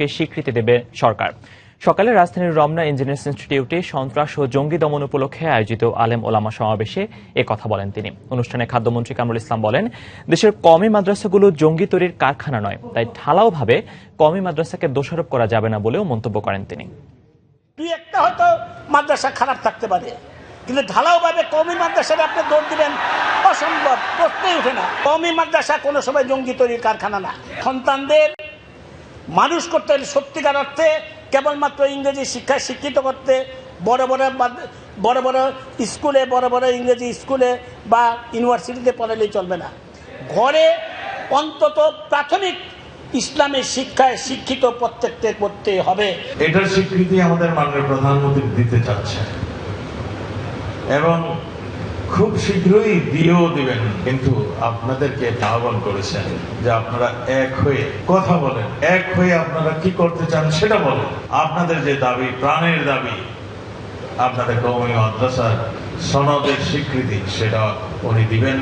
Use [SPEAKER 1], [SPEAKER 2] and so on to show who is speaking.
[SPEAKER 1] কে স্বীকৃতি দেবে সরকার। সকালে রাজধানীর রমনা ইঞ্জিনিয়ার্স ইনস্টিটিউটে সন্ত্রাস ও জঙ্গি দমন উপলক্ষে আয়োজিত আলেম ওলামা সমাবেশে এ কথা বলেন তিনি। অনুষ্ঠানে খাদ্যমন্ত্রী কামরুল ইসলাম বলেন, দেশের কমি মাদ্রাসাগুলো জঙ্গি তৈরির কারখানা নয়, তাই ঢালাওভাবে কমি মাদ্রাসাকে দোষারোপ করা যাবে না বলেও মন্তব্য করেন তিনি।
[SPEAKER 2] দুই একটা হয়তো মাদ্রাসা খারাপ থাকতে পারে, কিন্তু ঢালাওভাবে কমি মাদ্রাসায় আপনি দৌড় দিবেন, অসম্ভব, প্রশ্নই উঠে না। কমি মাদ্রাসা কোনো সময় জঙ্গি তৈরির কারখানা না। সন্তানদের মানুষ করতে হলে সত্যিকার অর্থে কেবলমাত্র ইংরেজি শিক্ষায় শিক্ষিত করতে, বড় বড় বড় বড় স্কুলে, বড় বড় ইংরেজি স্কুলে বা ইউনিভার্সিটিতে পড়ালেই চলবে না। ঘরে অন্তত প্রাথমিক ইসলামের শিক্ষায় শিক্ষিত প্রত্যেককে করতে হবে।
[SPEAKER 3] এটার স্বীকৃতি আমাদের মাননীয় প্রধানমন্ত্রী দিতে চাচ্ছেন। এবং খুব শীঘ্রই দিয়েও দিবেন, কিন্তু আপনাদেরকে আহ্বান করেছেন যে আপনারা এক হয়ে কথা বলেন। এক হয়ে আপনারা কি করতে চান সেটা বলেন। আপনাদের যে দাবি, প্রাণের দাবি আপনাদের কৌমি মাদ্রাসার সনদের স্বীকৃতি, সেটা উনি দিবেন।